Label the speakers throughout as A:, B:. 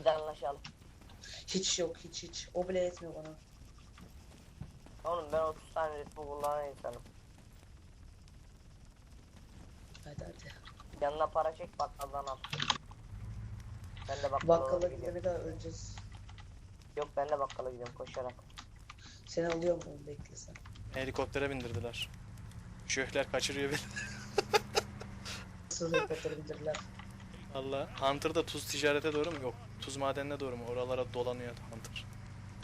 A: Biz anlaşalım.
B: Hiç yok hiç hiç. O bile yetmiyor bana.
A: Oğlum ben 30 tane Red Bull kullanan insanım.
B: Hadi hadi.
A: Yanına para çek bakkaldan al. Ben de bakkala,
B: Bakkala gidene kadar öleceğiz.
A: Yok ben de bakkala gidiyorum koşarak.
B: Seni alıyorum onu bekle sen.
C: Helikoptere bindirdiler. Şöhler kaçırıyor beni.
B: Nasıl helikopteri bildirirler.
C: Allah. Hunter da tuz ticarete doğru mu? Yok. Tuz madenine doğru mu? Oralara dolanıyor Hunter.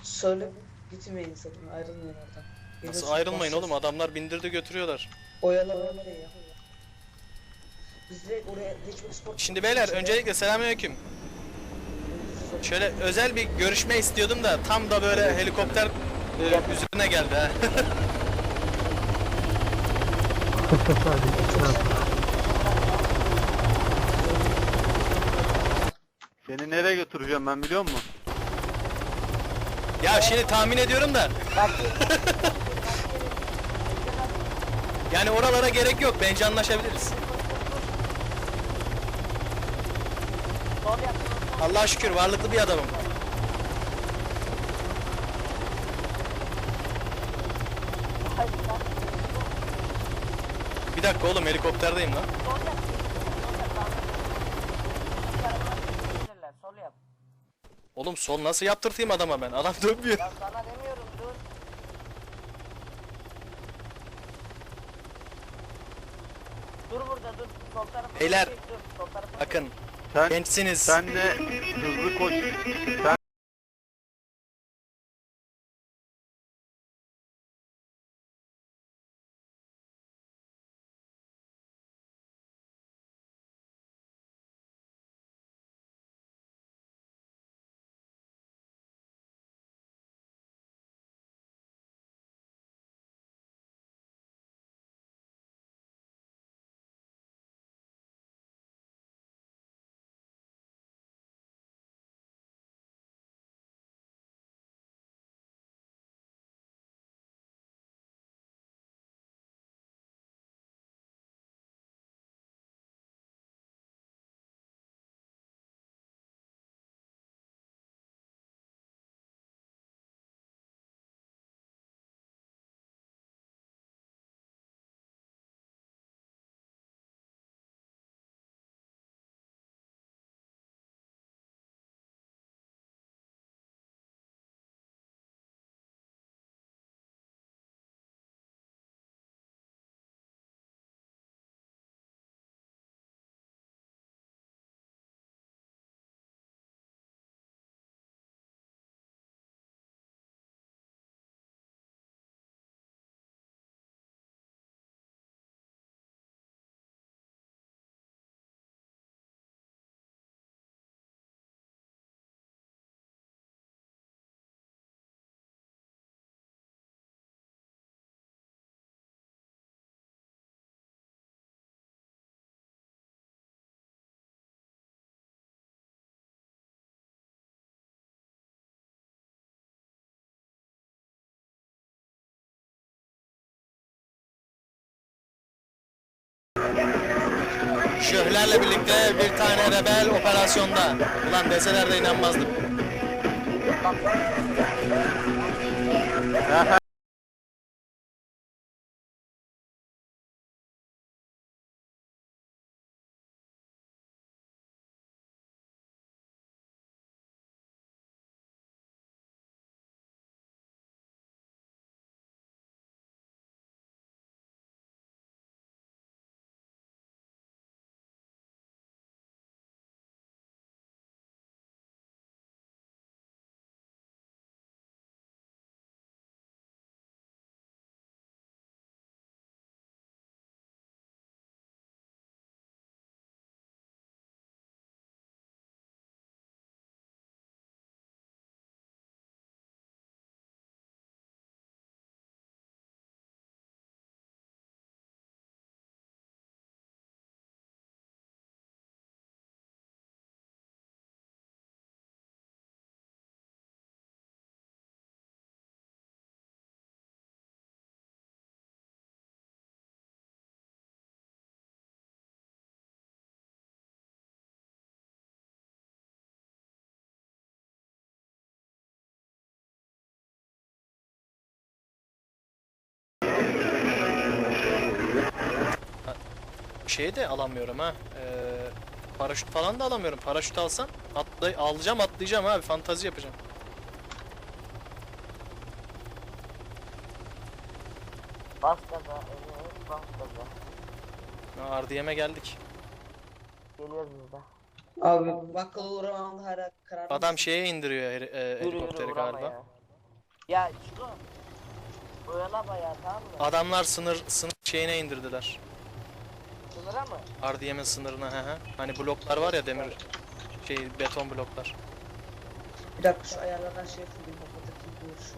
B: Söyle gitmeyin sakın ayrılmayın oradan.
C: Nasıl
B: Geliyorsunuz,
C: ayrılmayın
B: basacağız.
C: oğlum? Adamlar bindirdi götürüyorlar.
B: Oyala oyala ya. Biz direkt oraya spor.
C: Şimdi beyler öncelikle selamünaleyküm. Şöyle özel bir görüşme istiyordum da tam da böyle helikopter e, üzerine geldi ha.
D: nereye götüreceğim ben biliyor musun?
C: ya şimdi tahmin ediyorum da yani oralara gerek yok. Bence anlaşabiliriz. Allah'a şükür varlıklı bir adamım. Bir dakika oğlum helikopterdeyim lan.
A: Sol yap. Sol yap. tamam. Bir tarafa gelirler, Sol yap.
C: Oğlum sol nasıl yaptırtayım adama ben? Adam dönmüyor.
A: Ya sana demiyorum dur. Dur burada dur. Sol tarafa
C: Beyler,
A: geç, dur. Sol tarafa
C: Bakın
D: Sen
C: gençsiniz.
D: sen de hızlı koş. Sen
C: Şöhlerle birlikte bir tane rebel operasyonda. Ulan deseler de inanmazdım. Şey de alamıyorum ha. Ee, paraşüt falan da alamıyorum. Paraşüt alsam atlay alacağım atlayacağım abi. Fantazi yapacağım.
A: Bas gaza. Evet bas gaza.
C: RDM'e geldik.
A: Geliyoruz biz de.
B: Abi bakkala uğramam hala karar
C: Adam şeye indiriyor heri- e, helikopteri galiba.
A: ya. Ya Çiko. Oyala bayağı tamam mı?
C: Adamlar sınır sınır şeyine indirdiler.
A: Sınıra mı?
C: RDM'in sınırına he he. Hani bloklar var ya demir şey beton bloklar.
B: Bir dakika şu ayarlardan şey yapayım. Kapatayım görüşü.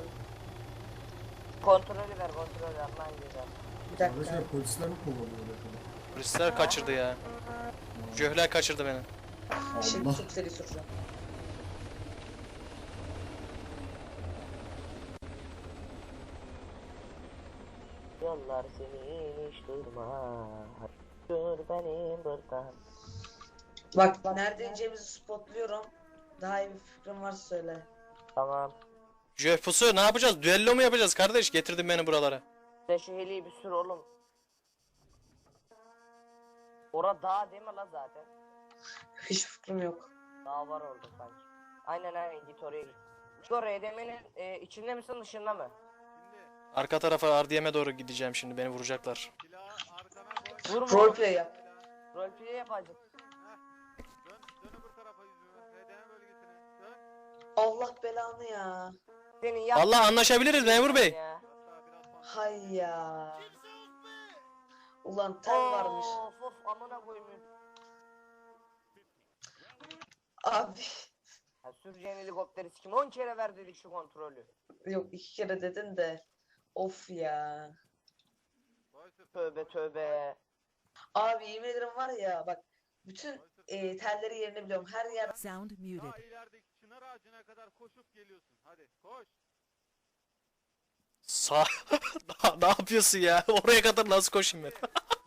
A: Kontrolü ver kontrolü Allah'ın güzel.
B: Bir dakika.
E: Arkadaşlar polisler mi kovalıyor oraya
C: Polisler kaçırdı ya. Jöhler kaçırdı beni.
B: Şimdi
E: Allah.
B: çok seri soracağım.
A: Yollar seni hiç durma. Dur benim buradan.
B: Bak nerede ineceğimizi spotluyorum. Daha iyi bir fikrin varsa söyle.
A: Tamam.
C: Jöh pusu ne yapacağız? Düello mu yapacağız kardeş? Getirdin beni buralara.
A: Sen şu heliyi bir sür oğlum. Ora dağ değil mi la zaten?
B: Hiç fikrim yok.
A: Dağ var orada sanki. Aynen aynen git oraya git. Oraya demenin e, içinde misin dışında mı?
D: Şimdi
C: Arka tarafa RDM'e doğru gideceğim şimdi. Beni vuracaklar.
A: Vurma.
B: Roleplay yap.
A: Roleplay yapacak.
D: Dön, dön öbür tarafa. HDM bölgesine. Dön.
B: Allah belanı ya.
A: Senin yap.
C: Vallahi anlaşabiliriz memur bey.
A: Ya.
D: Biraz fazla.
B: Hay ya. Ulan tel varmış.
A: Of of amına koyayım.
B: Abi.
A: Ya süreceğin helikopteri sikim 10 kere ver dedik şu kontrolü.
B: Yok iki kere dedin de. Of ya.
D: Sür.
A: Tövbe tövbe.
B: Abi yemin ederim var ya bak. Bütün e, telleri yerini biliyorum. Her yer
F: Sound muted.
D: Daha ilerideki çınar ağacına kadar koşup geliyorsun. Hadi koş.
C: Sağ... ne yapıyorsun ya? Oraya kadar nasıl koşayım ben?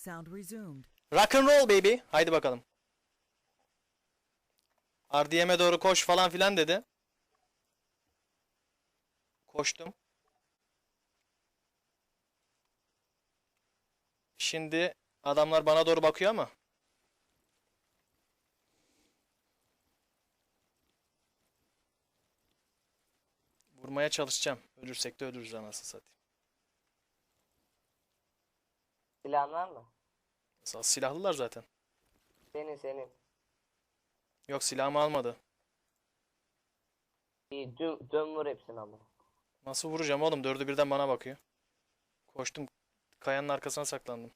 F: Sound resumed.
C: Rock and roll baby. Haydi bakalım. RDM'e doğru koş falan filan dedi. Koştum. Şimdi adamlar bana doğru bakıyor ama. Vurmaya çalışacağım. Ölürsek de ölürüz anasını satayım.
A: Silahın var mı?
C: Sağ- Silahlılar zaten.
A: Senin senin.
C: Yok silahımı almadı.
A: İyi dön, dön vur hepsini ama.
C: Nasıl vuracağım oğlum? Dördü birden bana bakıyor. Koştum. Kayanın arkasına saklandım.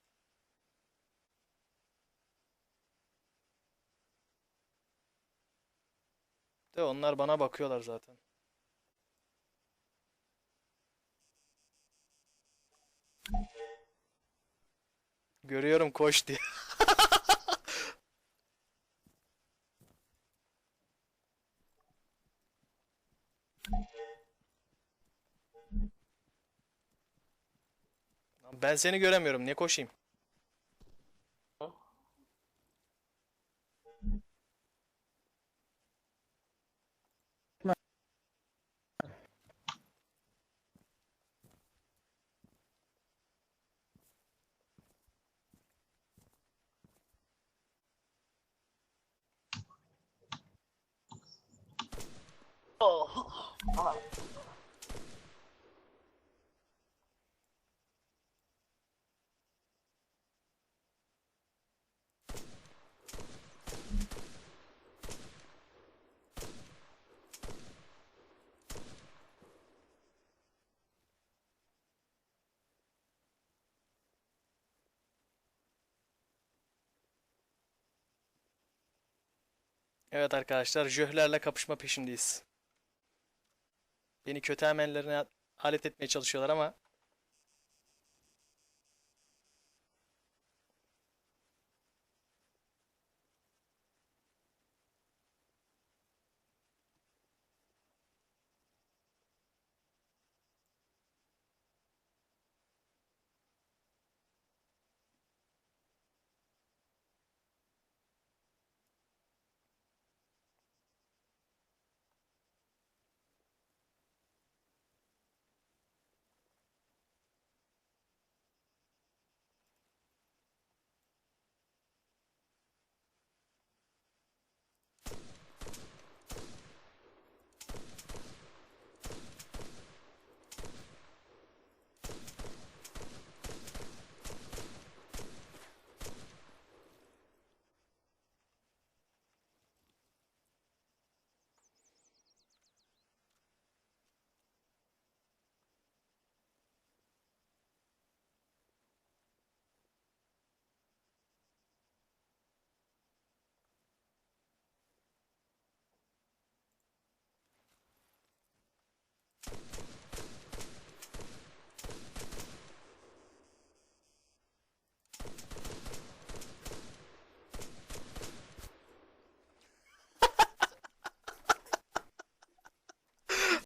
C: De onlar bana bakıyorlar zaten. Görüyorum koş diye. Ben seni göremiyorum. Niye koşayım? Evet arkadaşlar jöhlerle kapışma peşindeyiz. Beni kötü emellerine alet etmeye çalışıyorlar ama